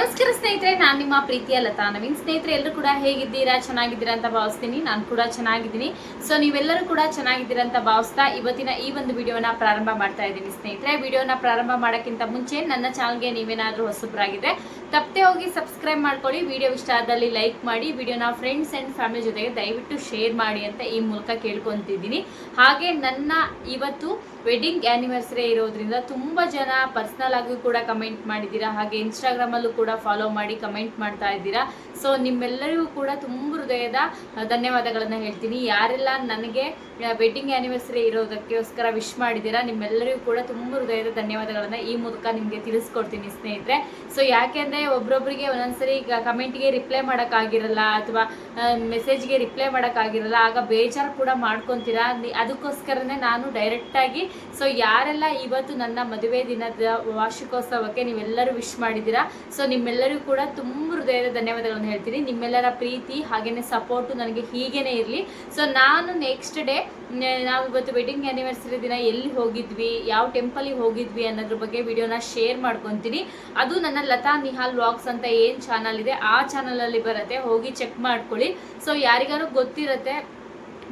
ನಮಸ್ಕಾರ ಸ್ನೇಹಿತರೆ, ನಾನು ನಿಮ್ಮ ಪ್ರೀತಿಯ ಲತಾ. ನವೀನ್ ಸ್ನೇಹಿತರೆ, ಎಲ್ಲರೂ ಕೂಡ ಹೇಗಿದ್ದೀರಾ? ಚೆನ್ನಾಗಿದ್ದೀರಾ ಅಂತ ಭಾವಿಸ್ತೀನಿ. ನಾನು ಕೂಡ ಚೆನ್ನಾಗಿದ್ದೀನಿ. ಸೊ ನೀವೆಲ್ಲರೂ ಕೂಡ ಚೆನ್ನಾಗಿದ್ದೀರಾ ಅಂತ ಭಾವಿಸ್ತಾ ಇವತ್ತಿನ ಈ ಒಂದು ವಿಡಿಯೋನ ಪ್ರಾರಂಭ ಮಾಡ್ತಾ ಇದ್ದೀನಿ ಸ್ನೇಹಿತರೆ. ವಿಡಿಯೋನ ಪ್ರಾರಂಭ ಮಾಡೋಕ್ಕಿಂತ ಮುಂಚೆ ನನ್ನ ಚಾನಲ್ಗೆ ನೀವೇನಾದರೂ ಹೊಸಬ್ರಾಗಿದ್ದರೆ ತಪ್ಪದೆ ಹೋಗಿ ಸಬ್ಸ್ಕ್ರೈಬ್ ಮಾಡ್ಕೊಳ್ಳಿ. ವಿಡಿಯೋ ಇಷ್ಟ ಆದಲ್ಲಿ ಲೈಕ್ ಮಾಡಿ, ವಿಡಿಯೋನ ಫ್ರೆಂಡ್ಸ್ ಆ್ಯಂಡ್ ಫ್ಯಾಮಿಲಿ ಜೊತೆಗೆ ದಯವಿಟ್ಟು ಶೇರ್ ಮಾಡಿ ಅಂತ ಈ ಮೂಲಕ ಕೇಳ್ಕೊತಿದ್ದೀನಿ. ಹಾಗೆ ನನ್ನ ಇವತ್ತು ವೆಡ್ಡಿಂಗ್ ಆ್ಯನಿವರ್ಸರಿ ಇರೋದ್ರಿಂದ ತುಂಬ ಜನ ಪರ್ಸ್ನಲ್ ಆಗಿ ಕೂಡ ಕಮೆಂಟ್ ಮಾಡಿದ್ದೀರಾ? ಹಾಗೆ ಇನ್ಸ್ಟಾಗ್ರಾಮಲ್ಲೂ ಕೂಡ ಫಾಲೋ ಮಾಡಿ ಕಮೆಂಟ್ ಮಾಡ್ತಾ ಇದ್ದೀರಾ? ಸೊ ನಿಮ್ಮೆಲ್ಲರಿಗೂ ಕೂಡ ತುಂಬ ಹೃದಯದ ಧನ್ಯವಾದಗಳನ್ನು ಹೇಳ್ತೀನಿ. ಯಾರೆಲ್ಲ ನನಗೆ ವೆಡ್ಡಿಂಗ್ ಆ್ಯನಿವರ್ಸರಿ ಇರೋದಕ್ಕೋಸ್ಕರ ವಿಶ್ ಮಾಡಿದ್ದೀರಾ? ನಿಮ್ಮೆಲ್ಲರಿಗೂ ಕೂಡ ತುಂಬ ಹೃದಯದ ಧನ್ಯವಾದಗಳನ್ನು ಈ ಮೂಲಕ ನಿಮಗೆ ತಿಳಿಸ್ಕೊಡ್ತೀನಿ ಸ್ನೇಹಿತರೆ. ಸೊ ಯಾಕೆಂದರೆ ಒಬ್ರೊಬ್ರಿಗೆ ಒಂದೊಂದ್ಸರಿ ಈಗ ಕಮೆಂಟ್ಗೆ ರಿಪ್ಲೈ ಮಾಡೋಕ್ಕಾಗಿರಲ್ಲ ಅಥವಾ ಮೆಸೇಜ್ಗೆ ರಿಪ್ಲೈ ಮಾಡೋಕ್ಕಾಗಿರಲ್ಲ, ಆಗ ಬೇಜಾರು ಕೂಡ ಮಾಡ್ಕೊತೀರಾ? ಅದಕ್ಕೋಸ್ಕರನೇ ನಾನು ಡೈರೆಕ್ಟಾಗಿ ಸೊ ಯಾರೆಲ್ಲ ಇವತ್ತು ನನ್ನ ಮದುವೆ ದಿನದ ವಾರ್ಷಿಕೋತ್ಸವಕ್ಕೆ ನೀವೆಲ್ಲರೂ ವಿಶ್ ಮಾಡಿದ್ದೀರಾ? ಸೊ ನಿಮ್ಮೆಲ್ಲರಿಗೂ ಕೂಡ ತುಂಬ ಹೃದಯದ ಧನ್ಯವಾದಗಳನ್ನು ಹೇಳ್ತೀನಿ. ನಿಮ್ಮೆಲ್ಲರ ಪ್ರೀತಿ ಹಾಗೆಯೇ ಸಪೋರ್ಟು ನನಗೆ ಹೀಗೇ ಇರಲಿ. ಸೊ ನಾನು ನೆಕ್ಸ್ಟ್ ಡೇ ನಾವು ಇವತ್ತು ವೆಡ್ಡಿಂಗ್ ಆ್ಯನಿವರ್ಸರಿ ದಿನ ಎಲ್ಲಿ ಹೋಗಿದ್ವಿ, ಯಾವ ಟೆಂಪಲಿಗೆ ಹೋಗಿದ್ವಿ ಅನ್ನೋದ್ರ ಬಗ್ಗೆ ವಿಡಿಯೋನ ಶೇರ್ ಮಾಡ್ಕೊತೀನಿ. ಅದು ನನ್ನ ಲತಾ ನಿಹಾಲ್ ವ್ಲಾಗ್ಸ್ ಅಂತ ಏನು ಚಾನಲ್ ಇದೆ, ಆ ಚಾನಲಲ್ಲಿ ಬರುತ್ತೆ, ಹೋಗಿ ಚೆಕ್ ಮಾಡ್ಕೊಳ್ಳಿ. ಸೊ ಯಾರಿಗಾರು ಗೊತ್ತಿರತ್ತೆ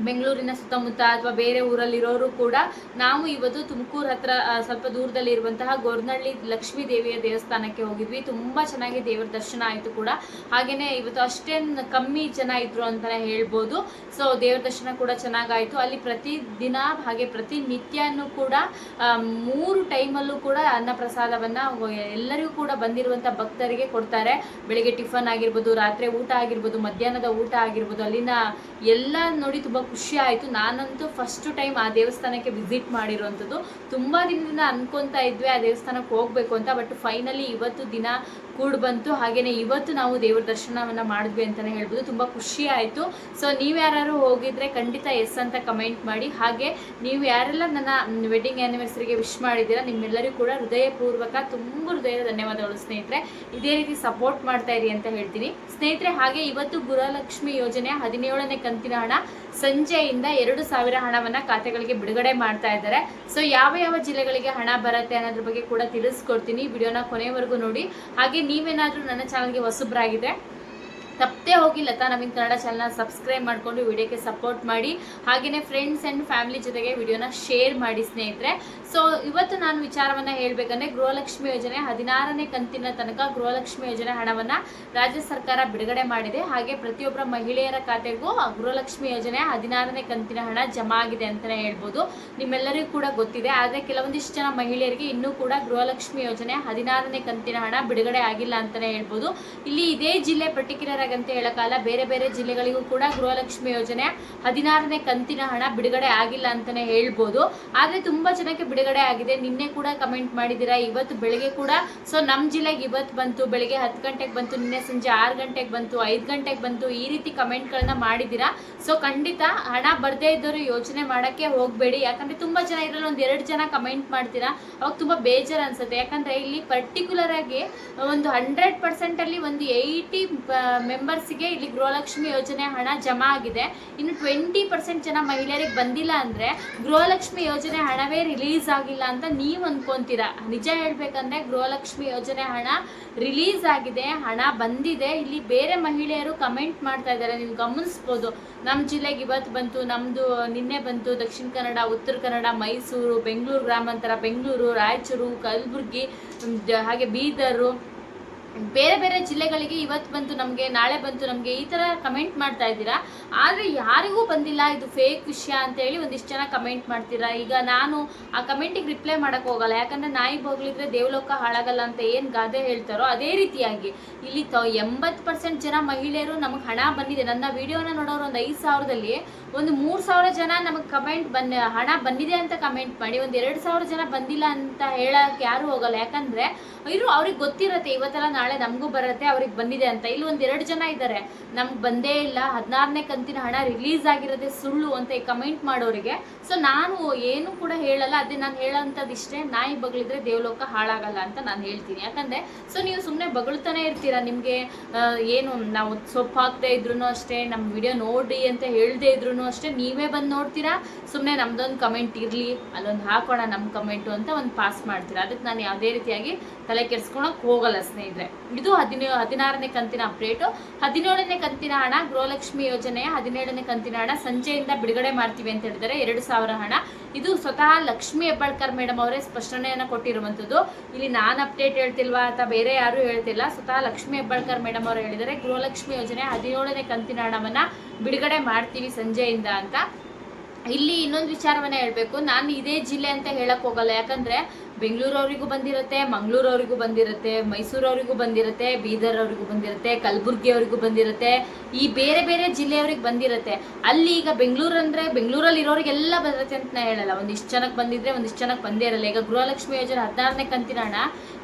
ಬೆಂಗಳೂರಿನ ಸುತ್ತಮುತ್ತ ಅಥವಾ ಬೇರೆ ಊರಲ್ಲಿರೋರು ಕೂಡ ನಾವು ಇವತ್ತು ತುಮಕೂರು ಹತ್ರ ಸ್ವಲ್ಪ ದೂರದಲ್ಲಿ ಇರುವಂತಹ ಗೊರ್ನಳ್ಳಿ ಲಕ್ಷ್ಮೀ ದೇವಿಯ ದೇವಸ್ಥಾನಕ್ಕೆ ಹೋಗಿದ್ವಿ. ತುಂಬ ಚೆನ್ನಾಗಿ ದೇವರ ದರ್ಶನ ಆಯಿತು ಕೂಡ. ಹಾಗೆಯೇ ಇವತ್ತು ಅಷ್ಟೇನು ಕಮ್ಮಿ ಜನ ಇದ್ರು ಅಂತಲೇ ಹೇಳ್ಬೋದು. ಸೊ ದೇವರ ದರ್ಶನ ಕೂಡ ಚೆನ್ನಾಗಾಯಿತು. ಅಲ್ಲಿ ಪ್ರತಿ ದಿನ ಹಾಗೆ ಪ್ರತಿನಿತ್ಯನೂ ಕೂಡ ಮೂರು ಟೈಮಲ್ಲೂ ಕೂಡ ಅನ್ನ ಪ್ರಸಾದವನ್ನು ಎಲ್ಲರಿಗೂ ಕೂಡ ಬಂದಿರುವಂಥ ಭಕ್ತರಿಗೆ ಕೊಡ್ತಾರೆ. ಬೆಳಿಗ್ಗೆ ಟಿಫನ್ ಆಗಿರ್ಬೋದು, ರಾತ್ರಿ ಊಟ ಆಗಿರ್ಬೋದು, ಮಧ್ಯಾಹ್ನದ ಊಟ ಆಗಿರ್ಬೋದು, ಅಲ್ಲಿನ ಎಲ್ಲ ನೋಡಿ ತುಂಬ ಖುಷಿ ಆಯಿತು. ನಾನಂತೂ ಫಸ್ಟ್ ಟೈಮ್ ಆ ದೇವಸ್ಥಾನಕ್ಕೆ ವಿಸಿಟ್ ಮಾಡಿರುವಂಥದ್ದು ತುಂಬ ದಿನದಿಂದ ಅಂದ್ಕೊತಾ ಇದ್ವಿ, ಆ ದೇವಸ್ಥಾನಕ್ಕೆ ಹೋಗಬೇಕು ಅಂತ ಬಟ್ ಫೈನಲಿ ಇವತ್ತು ದಿನ ಕೂಡ್ ಬಂತು. ಹಾಗೆಯೇ ಇವತ್ತು ನಾವು ದೇವರ ದರ್ಶನವನ್ನು ಮಾಡಿದ್ವಿ ಅಂತಲೇ ಹೇಳ್ಬೋದು. ತುಂಬ ಖುಷಿ ಆಯಿತು. ಸೊ ನೀವು ಯಾರು ಹೋಗಿದ್ರೆ ಖಂಡಿತ ಎಸ್ ಅಂತ ಕಮೆಂಟ್ ಮಾಡಿ. ಹಾಗೆ ನೀವು ಯಾರೆಲ್ಲ ನನ್ನ ವೆಡ್ಡಿಂಗ್ ಆ್ಯನಿವರ್ಸರಿಗೆ ವಿಶ್ ಮಾಡಿದ್ದೀರಾ, ನಿಮ್ಮೆಲ್ಲರಿಗೂ ಕೂಡ ಹೃದಯಪೂರ್ವಕ ತುಂಬ ಹೃದಯದ ಧನ್ಯವಾದಗಳು ಸ್ನೇಹಿತರೆ. ಇದೇ ರೀತಿ ಸಪೋರ್ಟ್ ಮಾಡ್ತಾ ಇರಿ ಅಂತ ಹೇಳ್ತೀನಿ. ಸ್ನೇಹಿತರೆ, ಹಾಗೆ ಇವತ್ತು ಗೃಹಲಕ್ಷ್ಮಿ ಯೋಜನೆ ಹದಿನೇಳನೇ ಕಂತಿನ ಹಣ ಸಂಜೆಯಿಂದ ಎರಡು ಸಾವಿರ ಹಣವನ್ನು ಖಾತೆಗಳಿಗೆ ಬಿಡುಗಡೆ ಮಾಡ್ತಾ ಇದ್ದಾರೆ. ಸೊ ಯಾವ ಯಾವ ಜಿಲ್ಲೆಗಳಿಗೆ ಹಣ ಬರುತ್ತೆ ಅನ್ನೋದ್ರ ಬಗ್ಗೆ ಕೂಡ ತಿಳಿಸ್ಕೊಡ್ತೀನಿ. ವಿಡಿಯೋನ ಕೊನೆವರೆಗೂ ನೋಡಿ. ಹಾಗೆ ನೀವೇನಾದರೂ ನನ್ನ ಚಾನಲ್ಗೆ ಹೊಸಬ್ರಾಗಿದ್ರೆ ತಪ್ಪದೆ ಹೋಗಿ ಲತಾ ನವೀನ್ ಕನ್ನಡ ಚಾನಲ್ನ ಸಬ್ಸ್ಕ್ರೈಬ್ ಮಾಡಿಕೊಂಡು ವಿಡಿಯೋಕ್ಕೆ ಸಪೋರ್ಟ್ ಮಾಡಿ. ಹಾಗೆಯೇ ಫ್ರೆಂಡ್ಸ್ ಆ್ಯಂಡ್ ಫ್ಯಾಮಿಲಿ ಜೊತೆಗೆ ವಿಡಿಯೋನ ಶೇರ್ ಮಾಡಿ ಸ್ನೇಹಿತರೆ. ಸೊ ಇವತ್ತು ನಾನು ವಿಚಾರವನ್ನು ಹೇಳಬೇಕಂದ್ರೆ ಗೃಹಲಕ್ಷ್ಮಿ ಯೋಜನೆ ಹದಿನಾರನೇ ಕಂತಿನ ತನಕ ಗೃಹಲಕ್ಷ್ಮಿ ಯೋಜನೆ ಹಣವನ್ನು ರಾಜ್ಯ ಸರ್ಕಾರ ಬಿಡುಗಡೆ ಮಾಡಿದೆ. ಹಾಗೆ ಪ್ರತಿಯೊಬ್ಬರ ಮಹಿಳೆಯರ ಖಾತೆಗೂ ಗೃಹಲಕ್ಷ್ಮಿ ಯೋಜನೆ ಹದಿನಾರನೇ ಕಂತಿನ ಹಣ ಜಮಾ ಆಗಿದೆ ಅಂತಲೇ ಹೇಳ್ಬೋದು. ನಿಮ್ಮೆಲ್ಲರಿಗೂ ಕೂಡ ಗೊತ್ತಿದೆ. ಆದರೆ ಕೆಲವೊಂದಿಷ್ಟು ಜನ ಮಹಿಳೆಯರಿಗೆ ಇನ್ನೂ ಕೂಡ ಗೃಹಲಕ್ಷ್ಮಿ ಯೋಜನೆ ಹದಿನಾರನೇ ಕಂತಿನ ಹಣ ಬಿಡುಗಡೆ ಆಗಿಲ್ಲ ಅಂತಲೇ ಹೇಳ್ಬೋದು. ಇಲ್ಲಿ ಇದೇ ಜಿಲ್ಲೆ ಪರ್ಟಿಕ್ಯುಲರ್ ಆಗಿ ಅಂತ ಹೇಳೋಕ್ಕಲ್ಲ ಬೇರೆ ಬೇರೆ ಜಿಲ್ಲೆಗಳಿಗೂ ಕೂಡ ಗೃಹಲಕ್ಷ್ಮಿ ಯೋಜನೆ ಹದಿನಾರನೇ ಕಂತಿನ ಹಣ ಬಿಡುಗಡೆ ಆಗಿಲ್ಲ ಅಂತಲೇ ಹೇಳ್ಬೋದು. ಆದರೆ ತುಂಬ ಜನಕ್ಕೆ ಬಿಡುಗಡೆ ಆಗಿದೆ. ನಿನ್ನೆ ಕೂಡ ಕಮೆಂಟ್ ಮಾಡಿದ್ದೀರಾ, ಇವತ್ತು ಬೆಳಗ್ಗೆ ಕೂಡ. ಸೊ ನಮ್ಮ ಜಿಲ್ಲೆಗೆ ಇವತ್ತು ಬಂತು, ಬೆಳಗ್ಗೆ ಹತ್ತು ಗಂಟೆಗೆ ಬಂತು, ನಿನ್ನೆ ಸಂಜೆ ಆರು ಗಂಟೆಗೆ ಬಂತು, ಐದು ಗಂಟೆಗೆ ಬಂತು, ಈ ರೀತಿ ಕಮೆಂಟ್ಗಳನ್ನ ಮಾಡಿದ್ದೀರಾ? ಸೊ ಖಂಡಿತ ಹಣ ಬರದೇ ಇದ್ದವರು ಯೋಜನೆ ಮಾಡೋಕ್ಕೆ ಹೋಗಬೇಡಿ. ಯಾಕಂದರೆ ತುಂಬ ಜನ ಇದರಲ್ಲಿ ಒಂದು ಎರಡು ಜನ ಕಮೆಂಟ್ ಮಾಡ್ತೀರಾ? ಅವಾಗ ತುಂಬ ಬೇಜಾರು ಅನ್ಸುತ್ತೆ. ಯಾಕಂದರೆ ಇಲ್ಲಿ ಪರ್ಟಿಕ್ಯುಲರ್ ಆಗಿ ಒಂದು ಹಂಡ್ರೆಡ್ ಪರ್ಸೆಂಟಲ್ಲಿ ಒಂದು ಏಯ್ಟಿ ಮೆಂಬರ್ಸಿಗೆ ಇಲ್ಲಿ ಗೃಹಲಕ್ಷ್ಮಿ ಯೋಜನೆ ಹಣ ಜಮಾ ಆಗಿದೆ. ಇನ್ನು ಟ್ವೆಂಟಿ ಪರ್ಸೆಂಟ್ ಜನ ಮಹಿಳೆಯರಿಗೆ ಬಂದಿಲ್ಲ ಅಂದರೆ ಗೃಹಲಕ್ಷ್ಮಿ ಯೋಜನೆ ಹಣವೇ ರಿಲೀಸ್ ಆಗಿಲ್ಲ ಅಂತ ನೀವು ಅನ್ಕೊಂತೀರಾ? ನಿಜ ಹೇಳ್ಬೇಕಂದ್ರೆ ಗೃಹಲಕ್ಷ್ಮಿ ಯೋಜನೆ ಹಣ ರಿಲೀಸ್ ಆಗಿದೆ, ಹಣ ಬಂದಿದೆ. ಇಲ್ಲಿ ಬೇರೆ ಮಹಿಳೆಯರು ಕಮೆಂಟ್ ಮಾಡ್ತಾ ಇದ್ದಾರೆ, ನೀವು ಗಮನಿಸ್ಬೋದು. ನಮ್ಮ ಜಿಲ್ಲೆಗೆ ಇವತ್ತು ಬಂತು ನಮ್ಮದು ನಿನ್ನೆ ಬಂತು, ದಕ್ಷಿಣ ಕನ್ನಡ, ಉತ್ತರ ಕನ್ನಡ, ಮೈಸೂರು, ಬೆಂಗಳೂರು ಗ್ರಾಮಾಂತರ, ಬೆಂಗಳೂರು, ರಾಯಚೂರು, ಕಲಬುರಗಿ ಹಾಗೆ ಬೀದರು. ಬೇರೆ ಬೇರೆ ಜಿಲ್ಲೆಗಳಿಗೆ ಇವತ್ತು ಬಂತು ನಮಗೆ, ನಾಳೆ ಬಂತು ನಮಗೆ ಈ ಥರ ಕಮೆಂಟ್ ಮಾಡ್ತಾ ಇದ್ದೀರಾ? ಆದರೆ ಯಾರಿಗೂ ಬಂದಿಲ್ಲ, ಇದು ಫೇಕ್ ವಿಷಯ ಅಂತೇಳಿ ಒಂದಿಷ್ಟು ಜನ ಕಮೆಂಟ್ ಮಾಡ್ತೀರಾ? ಈಗ ನಾನು ಆ ಕಮೆಂಟಿಗೆ ರಿಪ್ಲೈ ಮಾಡೋಕ್ಕೆ ಹೋಗಲ್ಲ. ಯಾಕಂದರೆ ನಾಯಿ ಬೋಗ್ಲಿದ್ರೆ ದೇವಲೋಕ ಹಾಳಾಗಲ್ಲ ಅಂತ ಏನು ಗಾದೆ ಹೇಳ್ತಾರೋ ಅದೇ ರೀತಿಯಾಗಿ. ಇಲ್ಲಿ ತ ಎಂಬತ್ತು ಪರ್ಸೆಂಟ್ ಜನ ಮಹಿಳೆಯರು ನಮಗೆ ಹಣ ಬಂದಿದೆ. ನನ್ನ ವಿಡಿಯೋನ ನೋಡೋರು ಒಂದು ಐದು ಸಾವಿರದಲ್ಲಿ ಒಂದು ಮೂರು ಸಾವಿರ ಜನ ನಮಗೆ ಕಮೆಂಟ್ ಬಂದ, ಹಣ ಬಂದಿದೆ ಅಂತ ಕಮೆಂಟ್ ಮಾಡಿ, ಒಂದು ಎರಡು ಸಾವಿರ ಜನ ಬಂದಿಲ್ಲ ಅಂತ ಹೇಳಕ್ಕೆ ಯಾರು ಹೋಗಲ್ಲ. ಯಾಕಂದರೆ ಇವರು ಅವ್ರಿಗೆ ಗೊತ್ತಿರತ್ತೆ, ಇವತ್ತೆಲ್ಲ ನಾಳೆ ನಮಗೂ ಬರುತ್ತೆ, ಅವ್ರಿಗೆ ಬಂದಿದೆ ಅಂತ. ಇಲ್ಲಿ ಒಂದು ಎರಡು ಜನ ಇದ್ದಾರೆ ನಮ್ಗೆ ಬಂದೇ ಇಲ್ಲ. ಹದಿನಾರನೇ ಕಂತಿನ ಹಣ ರಿಲೀಸ್ ಆಗಿರೋದೇ ಸುಳ್ಳು ಅಂತ ಕಮೆಂಟ್ ಮಾಡೋರಿಗೆ. ಸೊ ನಾನು ಏನು ಕೂಡ ಹೇಳಲ್ಲ. ಅದೇ ನಾನು ಹೇಳೋಂಥದ್ದು ಇಷ್ಟೇ. ನಾಯಿ ಬಗಳಿದ್ರೆ ದೇವಲೋಕ ಹಾಳಾಗಲ್ಲ ಅಂತ ನಾನು ಹೇಳ್ತೀನಿ. ಯಾಕಂದರೆ ಸೊ ನೀವು ಸುಮ್ಮನೆ ಬಗಳ್ತಾನೆ ಇರ್ತೀರಾ? ನಿಮಗೆ ಏನು, ನಾವು ಸೊಪ್ಪು ಹಾಕ್ದೇ ಇದ್ರೂ ಅಷ್ಟೇ ನಮ್ಮ ವಿಡಿಯೋ ನೋಡಿ ಅಂತ ಹೇಳದೇ ಇದ್ರೂ ಅಷ್ಟೇ, ನೀವೇ ಬಂದು ನೋಡ್ತೀರಾ? ಸುಮ್ಮನೆ ನಮ್ದೊಂದು ಕಮೆಂಟ್ ಇರಲಿ, ಅಲ್ಲೊಂದು ಹಾಕೋಣ ನಮ್ಮ ಕಮೆಂಟು ಅಂತ ಒಂದು ಪಾಸ್ ಮಾಡ್ತೀರಾ? ಅದಕ್ಕೆ ನಾನು ಯಾವುದೇ ರೀತಿಯಾಗಿ ತಲೆ ಕೆಡ್ಸ್ಕೊಳಕ್ಕೆ ಹೋಗಲ್ಲ ಸ್ನೇಹಿತರೆ. ಇದು ಹದಿನೇ, ಹದಿನಾರನೇ ಕಂತಿನ ಅಪ್ಡೇಟು ಹದಿನೇಳನೇ ಕಂತಿನ ಹಣ ಗೃಹಲಕ್ಷ್ಮಿ ಯೋಜನೆಯ ಹದಿನೇಳನೇ ಕಂತಿನ ಹಣ ಸಂಜೆಯಿಂದ ಬಿಡುಗಡೆ ಮಾಡ್ತೀವಿ ಅಂತ ಹೇಳಿದರೆ ಎರಡು ಸಾವಿರ ಹಣ. ಇದು ಸ್ವತಃ ಲಕ್ಷ್ಮಿ ಹೆಬ್ಬಾಳ್ಕರ್ ಮೇಡಮ್ ಅವರೇ ಸ್ಪಷ್ಟನೆಯನ್ನು ಕೊಟ್ಟಿರುವಂಥದ್ದು ಇಲ್ಲಿ ನಾನು ಅಪ್ಡೇಟ್ ಹೇಳ್ತಿಲ್ವಾ ಅಥವಾ ಬೇರೆ ಯಾರು ಹೇಳ್ತಿಲ್ಲ. ಸ್ವತಃ ಲಕ್ಷ್ಮಿ ಹೆಬ್ಬಾಳ್ಕರ್ ಮೇಡಮ್ ಅವರು ಹೇಳಿದರೆ ಗೃಹಲಕ್ಷ್ಮಿ ಯೋಜನೆ ಹದಿನೇಳನೇ ಕಂತಿನ ಹಣವನ್ನು ಬಿಡುಗಡೆ ಮಾಡ್ತೀವಿ ಸಂಜೆಯಿಂದ ಅಂತ. ಇಲ್ಲಿ ಇನ್ನೊಂದು ವಿಚಾರವನ್ನ ಹೇಳ್ಬೇಕು. ನಾನು ಇದೇ ಜಿಲ್ಲೆ ಅಂತ ಹೇಳಕ್ ಹೋಗಲ್ಲ. ಯಾಕಂದ್ರೆ ಬೆಂಗಳೂರವರಿಗೂ ಬಂದಿರುತ್ತೆ, ಮಂಗಳೂರವರಿಗೂ ಬಂದಿರುತ್ತೆ, ಮೈಸೂರವರಿಗೂ ಬಂದಿರುತ್ತೆ ಬೀದರ್ ಅವರಿಗೂ ಬಂದಿರುತ್ತೆ ಕಲಬುರ್ಗಿ ಅವರಿಗೂ ಬಂದಿರುತ್ತೆ, ಈ ಬೇರೆ ಬೇರೆ ಜಿಲ್ಲೆಯವ್ರಿಗೆ ಬಂದಿರುತ್ತೆ. ಅಲ್ಲಿ ಈಗ ಬೆಂಗಳೂರು ಅಂದ್ರೆ ಬೆಂಗಳೂರಲ್ಲಿ ಇರೋರಿಗೆಲ್ಲ ಬರುತ್ತೆ ಅಂತ ನಾ ಹೇಳಲ್ಲ. ಒಂದಿಷ್ಟು ಜನಕ್ಕೆ ಬಂದಿದ್ರೆ ಒಂದಿಷ್ಟು ಜನಕ್ಕೆ ಬಂದೇ ಇರಲ್ಲ. ಈಗ ಗೃಹಲಕ್ಷ್ಮಿ ಯೋಜನೆ ಹದಿನಾರನೇ ಕಂತಿನ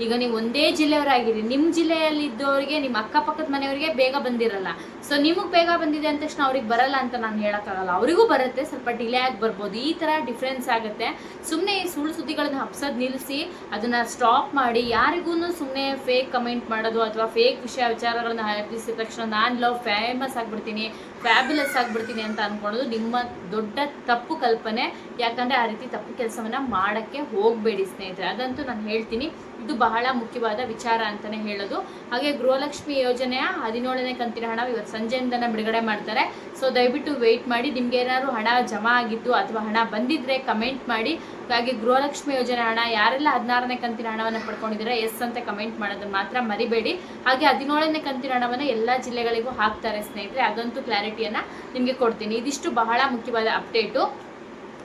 ಈಗ ನೀವು ಒಂದೇ ಜಿಲ್ಲೆಯವರಾಗಿರಿ. ನಿಮ್ಮ ಜಿಲ್ಲೆಯಲ್ಲಿ ಇದ್ದವರಿಗೆ ನಿಮ್ಮ ಅಕ್ಕಪಕ್ಕದ ಮನೆಯವರಿಗೆ ಬೇಗ ಬಂದಿರಲ್ಲ. ಸೊ ನಿಮಗೆ ಬೇಗ ಬಂದಿದೆ ಅಂದ ತಕ್ಷಣ ಅವ್ರಿಗೆ ಬರಲ್ಲ ಅಂತ ನಾನು ಹೇಳೋಕ್ಕಾಗಲ್ಲ. ಅವರಿಗೂ ಬರುತ್ತೆ, ಸ್ವಲ್ಪ ಡಿಲೇ ಆಗಿ ಬರ್ಬೋದು. ಈ ಥರ ಡಿಫ್ರೆನ್ಸ್ ಆಗುತ್ತೆ. ಸುಮ್ಮನೆ ಈ ಸುಳ್ಳು ಸುದ್ದಿಗಳನ್ನ ಹಬ್ಸೋದು ನಿಲ್ಲಿಸಿ ಅದನ್ನ ಸ್ಟಾಪ್ ಮಾಡಿ ಯಾರಿಗೂ ಸುಮ್ಮನೆ ಫೇಕ್ ಕಮೆಂಟ್ ಮಾಡೋದು ಅಥವಾ ಫೇಕ್ ವಿಷಯ ವಿಚಾರಗಳನ್ನು ಹರಿಸಿದ ತಕ್ಷಣ ನಾನು ಲವ್ ಫೇಮಸ್ ಆಗಿಬಿಡ್ತೀನಿ ಫ್ಯಾಬ್ಯುಲಸ್ ಆಗಿಬಿಡ್ತೀನಿ ಅಂತ ಅಂದ್ಕೊಳ್ಳೋದು ನಿಮ್ಮ ದೊಡ್ಡ ತಪ್ಪು ಕಲ್ಪನೆ. ಯಾಕಂದ್ರೆ ಆ ರೀತಿ ತಪ್ಪು ಕೆಲಸವನ್ನ ಮಾಡಕ್ಕೆ ಹೋಗಬೇಡಿ ಸ್ನೇಹಿತರೆ. ಅದಂತೂ ನಾನು ಹೇಳ್ತೀನಿ. ಇದು ಬಹಳ ಮುಖ್ಯವಾದ ವಿಚಾರ ಅಂತಾನೆ ಹೇಳೋದು. ಹಾಗೆ ಗೃಹಲಕ್ಷ್ಮಿ ಯೋಜನೆಯ ಹದಿನೇಳನೇ ಕಂತಿನ ಹಣ ಇವತ್ತು ಸಂಜೆಯಿಂದನೇ ಬಿಡುಗಡೆ ಮಾಡ್ತಾರೆ. ಸೊ ದಯವಿಟ್ಟು ವೆಯ್ಟ್ ಮಾಡಿ, ನಿಮ್ಗೆ ಏನಾದ್ರು ಹಣ ಜಮಾ ಆಗಿತ್ತು ಅಥವಾ ಹಣ ಬಂದಿದ್ರೆ ಕಮೆಂಟ್ ಮಾಡಿ. ಹಾಗೆ ಗೃಹಲಕ್ಷ್ಮಿ ಯೋಜನೆ ಹಣ ಯಾರೆಲ್ಲ ಹದಿನಾರನೇ ಕಂತಿನ ಹಣವನ್ನು ಪಡ್ಕೊಂಡಿದ್ದಾರೆ ಎಸ್ ಅಂತ ಕಮೆಂಟ್ ಮಾಡೋದನ್ನ ಮಾತ್ರ ಮರಿಬೇಡಿ. ಹಾಗೆ ಹದಿನೇಳನೇ ಕಂತಿನ ಹಣವನ್ನು ಎಲ್ಲ ಜಿಲ್ಲೆಗಳಿಗೂ ಹಾಕ್ತಾರೆ ಸ್ನೇಹಿತರೆ, ಅದಂತೂ ಕ್ಲಾರಿಟಿಯನ್ನು ನಿಮಗೆ ಕೊಡ್ತೀನಿ. ಇದಿಷ್ಟು ಬಹಳ ಮುಖ್ಯವಾದ ಅಪ್ಡೇಟು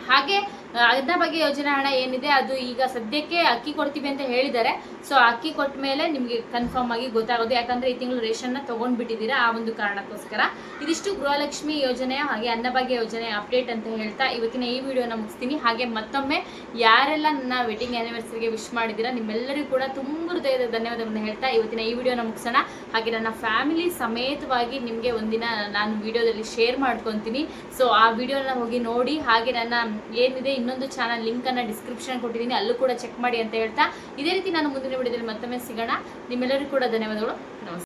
ಹಾಗೆ ಅನ್ನ ಬಗ್ಗೆ ಯೋಜನೆ ಹಣ ಏನಿದೆ ಅದು ಈಗ ಸದ್ಯಕ್ಕೆ ಅಕ್ಕಿ ಕೊಡ್ತೀವಿ ಅಂತ ಹೇಳಿದ್ದಾರೆ. ಸೊ ಅಕ್ಕಿ ಕೊಟ್ಟ ಮೇಲೆ ನಿಮಗೆ ಕನ್ಫರ್ಮ್ ಆಗಿ ಗೊತ್ತಾಗೋದು. ಯಾಕಂದ್ರೆ ಈ ತಿಂಗಳು ರೇಷನ್ನ ತಗೊಂಡ್ಬಿಟ್ಟಿದ್ದೀರಾ ಆ ಒಂದು ಕಾರಣಕ್ಕೋಸ್ಕರ. ಇದಿಷ್ಟು ಗೃಹಲಕ್ಷ್ಮಿ ಯೋಜನೆ ಹಾಗೆ ಅನ್ನಭಾಗ್ಯ ಯೋಜನೆ ಅಪ್ಡೇಟ್ ಅಂತ ಹೇಳ್ತಾ ಇವತ್ತಿನ ಈ ವಿಡಿಯೋನ ಮುಗಿಸ್ತೀನಿ. ಹಾಗೆ ಮತ್ತೊಮ್ಮೆ ಯಾರೆಲ್ಲ ನನ್ನ ವೆಡ್ಡಿಂಗ್ ಆ್ಯನಿವರ್ಸರಿಗೆ ವಿಶ್ ಮಾಡಿದ್ದೀರಾ ನಿಮ್ಮೆಲ್ಲರಿಗೂ ಕೂಡ ತುಂಬ ಹೃದಯದ ಧನ್ಯವಾದಗಳನ್ನು ಹೇಳ್ತಾ ಇವತ್ತಿನ ಈ ವಿಡಿಯೋನ ಮುಗಿಸೋಣ. ಹಾಗೆ ನನ್ನ ಫ್ಯಾಮಿಲಿ ಸಮೇತವಾಗಿ ನಿಮಗೆ ಒಂದಿನ ನಾನು ವಿಡಿಯೋದಲ್ಲಿ ಶೇರ್ ಮಾಡ್ಕೊತೀನಿ. ಸೊ ಆ ವಿಡಿಯೋನ ಹೋಗಿ ನೋಡಿ ಹಾಗೆ ನನ್ನ ಏನಿದೆ ಇನ್ನೊಂದು ಚಾನಲ್ ಲಿಂಕನ್ನು ಡಿಸ್ಕ್ರಿಪ್ಷನ್ ಕೊಟ್ಟಿದ್ದೀನಿ, ಅಲ್ಲೂ ಕೂಡ ಚೆಕ್ ಮಾಡಿ ಅಂತ ಹೇಳ್ತಾ. ಇದೇ ರೀತಿ ನಾನು ಮುಂದಿನ ವಿಡಿಯೋದಲ್ಲಿ ಮತ್ತೊಮ್ಮೆ ಸಿಗೋಣ. ನಿಮ್ಮೆಲ್ಲರಿಗೂ ಕೂಡ ಧನ್ಯವಾದಗಳು. ನಮಸ್ಕಾರ